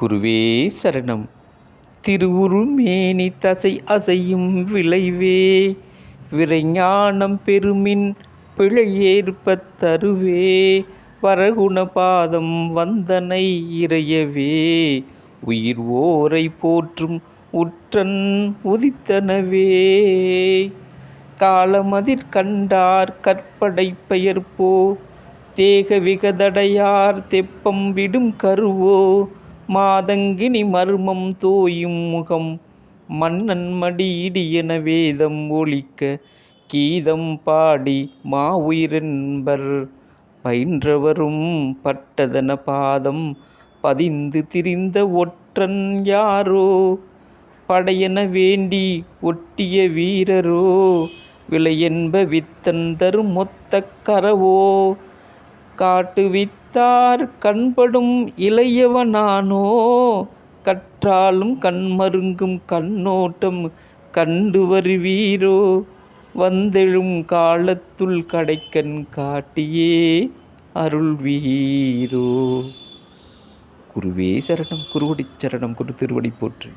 குருவே சரணம். திருவுருமேனி தசை அசையும் விளைவே விரைஞானம் பெருமின் பிழையேற்பத் தருவே வரகுணபாதம் வந்தனை இறையவே. உயிர் ஓரை போற்றும் உற்றன் உதித்தனவே. காலமதிர் கண்டார் கற்படை பெயர்ப்போ தேக விகதடையார் தெப்பம் விடும் கருவோ மாதங்கினி மர்மம் தோயும் முகம் மன்னன் மடியிடியென வேதம் ஒலிக்க கீதம் பாடி மாவுயிரென்பர். பயின்றவரும் பட்டதன பாதம் பதிந்து திரிந்த ஒற்றன் யாரோ? படையென வேண்டி ஒட்டிய வீரரோ? விலையென்ப வித்தன் தரும் மொத்த கரவோ காட்டுவித்தார். கண்படும் இளையவனானோ? கற்றாலும் கண்மருங்கும் கண்ணோட்டம் கண்டு வருவீரோ? வந்தெழும் காலத்துள் கடைக்கண் காட்டியே அருள்வீரோ. குருவே சரணம் குருவடிச் சரணம் குரு திருவடி போற்று.